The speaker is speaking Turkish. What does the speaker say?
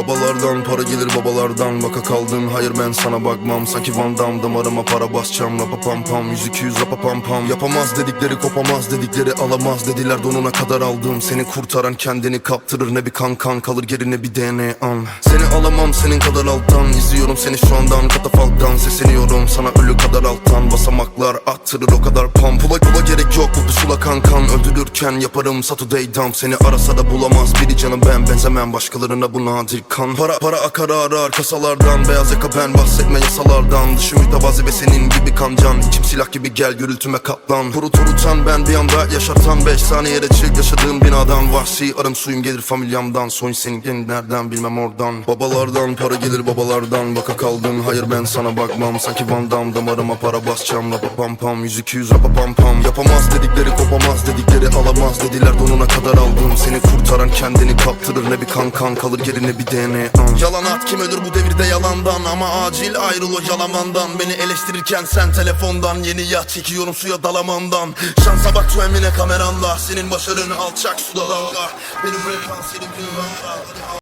Babalardan para gelir babalardan. Baka kaldın hayır ben sana bakmam. Sanki Van Damme damarıma para basacağım. Rapa pam pam yüz iki yüz rapa pam pam. Yapamaz dedikleri kopamaz dedikleri alamaz dediler. Donuna kadar aldım. Seni kurtaran kendini kaptırır. Ne bir kan kan kalır geri ne bir DNA an Seni alamam senin kadar alttan. İzliyorum seni şu andan. Katafalktan Basamaklar attırır o kadar pam Pula pula gerek yok. Bu pusula kankan Öldürürken yaparım. Saturday dump Seni arasa da bulamaz. Biri canım ben Benzemem. Başkalarına bu nadir kan. Para para akar arar kasalardan. Beyaz yaka ben bahsetme yasalardan. Dışı mütevazi ve senin gibi kancan İçim silah gibi gel gürültüme katlan Turut turutan ben bir anda yaşartan Beş saniyede çık. Yaşadığım binadan Vahşi arım suyum gelir familyamdan. Soyun senin nereden bilmem oradan. Babalardan para gelir babalardan. Baka kaldın hayır ben sana bakmam. Sanki Van Damme damarıma para basacağım Rapa pam pam yüz iki rapa pam pam. Yapamaz dedikleri kopamaz dedikleri alamaz. Dediler Donuna kadar aldım. Seni kurtaran kendini kaptırır. Ne bir kan kan kalır geri ne bir DNA an. Yalan at kim ölür bu devirde yalandan? Ama acil ayrıl o yalamandan. Beni eleştirirken sen telefondan. Yeni yat çekiyorum suya dalamandan. Şansa bak tu emine kameranda Senin başarın alçak suda dalga. Benim refan senin bir